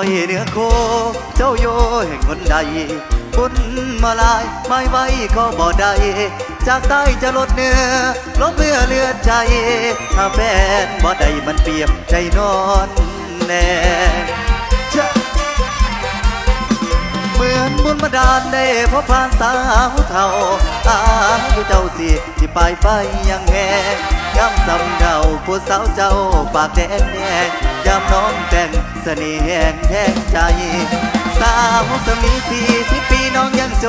อยเนื้อโค เจ้าโยแห่งคนใด บุญมาลายไม่ไว้ก็บ่ได้จากใต้จะลดเนื้อลบเมื่อเลือดใจ ถ้าแฟนบ่ได้มันเปรียบใจนอนแน่เหมือนบุญมาดานได้พบผ่านสาวเท่าอายุเจ้าสิที่ปลายไฟยังแหงย้ำสำเดาผู้สาวเจ้าปากแดงแดง ย้ำน้องแต่งเสน่ห์แห่งแทงใจ สาวสมีสี่สิบปีน้องยังโจ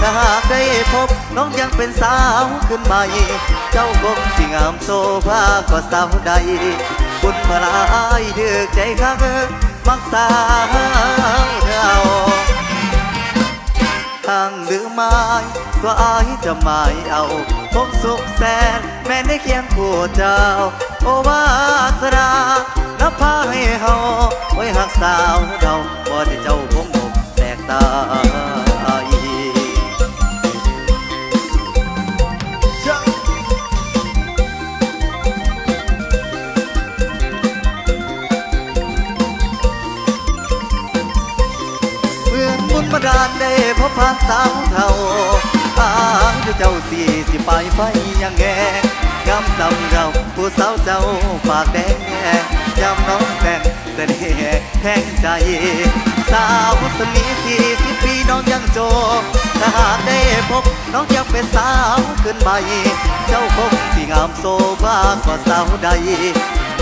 ถ้าหากได้พบน้องยังเป็นสาวขึ้นใหม่ เจ้าคงสิงามโซภาก็สาวใดบุญมาลายเดือกใจข้างมักสาวเท่าทางหรือไม้ก็อายจะหมายเอาพบสุขแสน แม้ในเคียงคู่เจ้า โอวาสนา กสาวเราบ่ได้เจ้าคงอกแตกตาเหมือนบุญมาดานได้พบผ่านสาวเทาอ้างอยู่เจ้าสี่สิไปไฟยังแงงามสำเราผู้สาวเจ้าปากแดงแงยำน้องแต่ง เสน่ห์แทงใจ สาวสมีสี่สิบปีน้องยังโจถ้าหากได้พบน้องยังเป็นสาวขึ้นใหม่เจ้าคงสิงามโซภากว่าสาวใด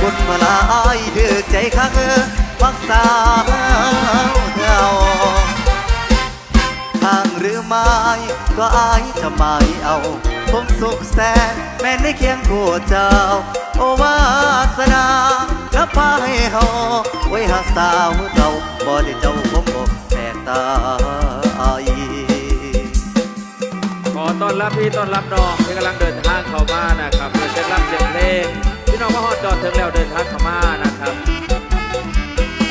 บุญมาลาอายเดือใจข้างพักสาวเท่าทางหรือไม้ก็อายจะหมายเอา คงสุขแสนแม้ในเคียงคู่เจ้า โอวาสนานับพาให้เฮาไว้หาสาวเราบ่ได้เจ้าคงอกแตกตายขอต้อนรับพี่ต้อนรับน้องที่กำลังเดินทางเข้ามานะครับโดยเสียงรับเสียงเพลงพี่น้องมาฮอดจอดถึงแล้วเดินทางเข้ามานะครับ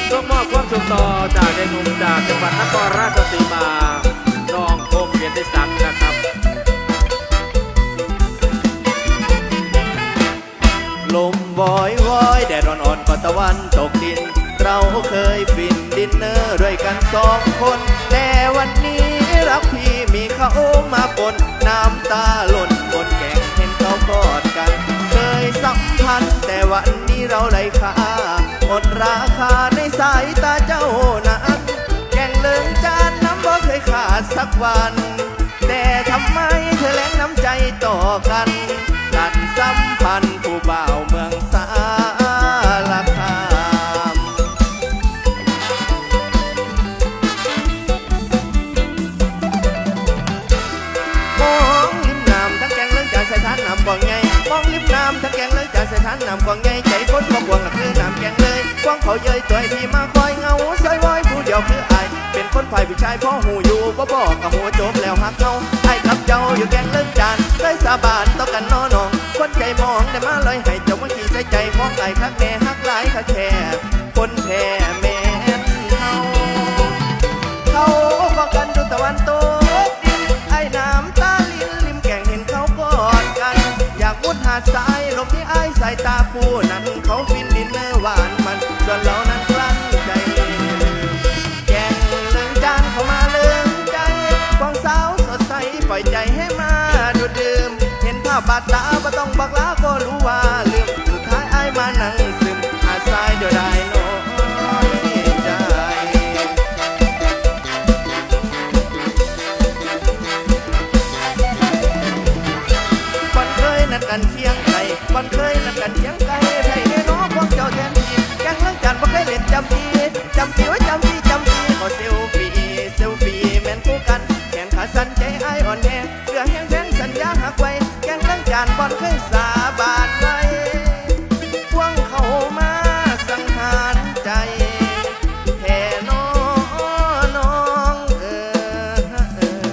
ส่งมอบความสุขต่อจากเด็กหนุ่มจากจังหวัดนครราชสีมาน้องคมเกียรติศักดิ์นะครับ ลมวอยวอยแดดอ่อนๆก็ตะวันตกดิน เราเคยฟินดินเนอร์ด้วยกันสองคน แต่วันนี้รักพี่มีเขามาปนน้ำตาหล่นบนแก่งเห็นเขากอดกัน เคยสัมพันธ์แต่วันนี้เราไร้ค่าหมดราคาในสายตาเจ้านั้นแก่งเลิงจานน้ำบ่เคยขาดสักวัน แต่ทำไมเธอแรงน้ำใจต่อกันตัดสัมพันธ์ผู้เบา ทั้งแกงเรื่องจานใส่ทานน้ำกว่างไงใจคนบ่กวางคือน้ำแกงเลยกวางเขาเย้ยตัวให้พี่มาคอยเงาซอยวอยผู้เดียวคือไอเป็นคนฝ่ายผู้ชายพ่อหูอยู่บ่บอกกับหัวโจบแล้วหักเงาไอ้กับเจ้าอยู่แกงเรื่องจานเคยสาบานต่อกันนอนองคนใจมองได้มาลอยให้เจ้ามาขี่ใส่ใจของไอ้คักแน่ฮักหลายคักแค่คนแพ้แม่เฮาเขาบอกกันดูตะวันตกดินไอ้น้ำตาลิ้นริมแก่งเห็นเขากอดกัน อยากมุดหา ดทรายหลบที่ไอ้สายตาผู้นั้นเขาฟินดินเนอร์หวานมันส่วนเรานั้นกลั้นใจ แกงนางจานเข้ามาเลิงใจของสาวสดใสปล่อยใจให้มาดูดื่ม เห็นภาพบาดตาบ่ต้องบักลาก็รู้ว่าลืาสันใจไอายอ่อนแอเกลือแห้งแพงสัญญาหักไว้แกงเรื่องจันทร์บ่เคยสาบานไว้พวงเขามาสังหารใจแท่น้อน้องเออเออ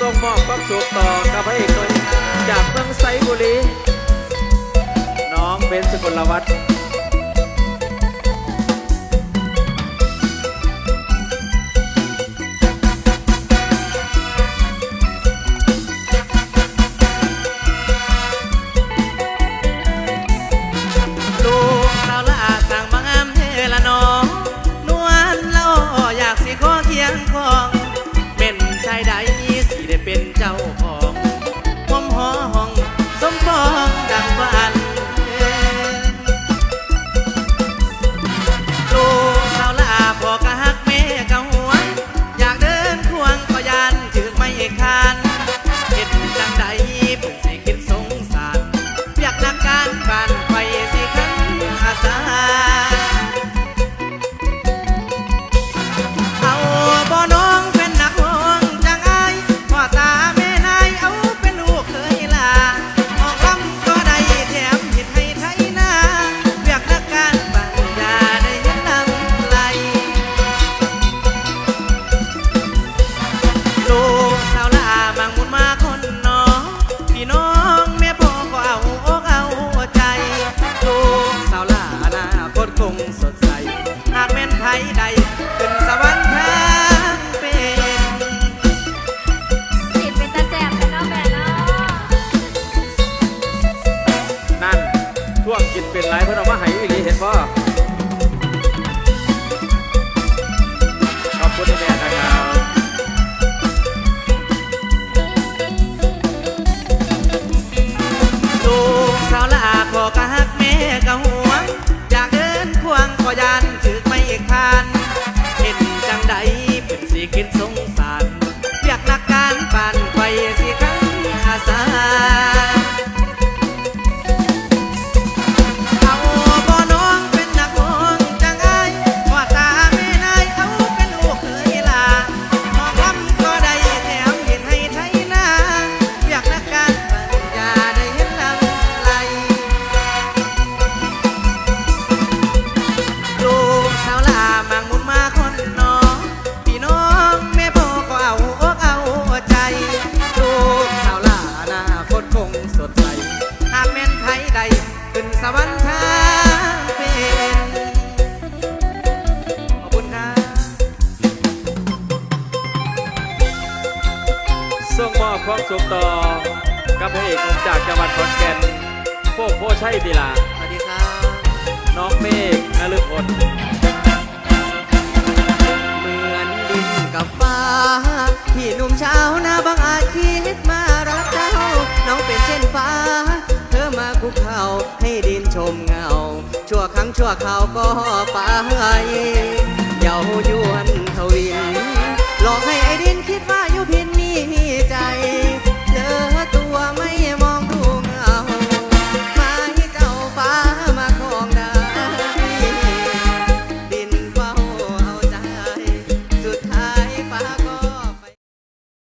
ส่งมอบความสุขต่อกับพระเอกหนุ่มจากเมืองไซบุรี น้องเบนสกุลวัฒน์ ส่งมอบความสุขต่อ กับพระเอกนุ่มจากจังหวัดขอนแก่นพวกโพชัยดีลาสวัสดีครับ น้องเมฆนฤพลเหมือนดินกับฟ้า พี่หนุ่มเช้าวนาบางอาจคิดมารักเจ้า น้องเป็นเช่นฟ้า เธอมาคุกเข่าให้ดินชมเงา ชั่วครั้งชั่วคราวก็ไป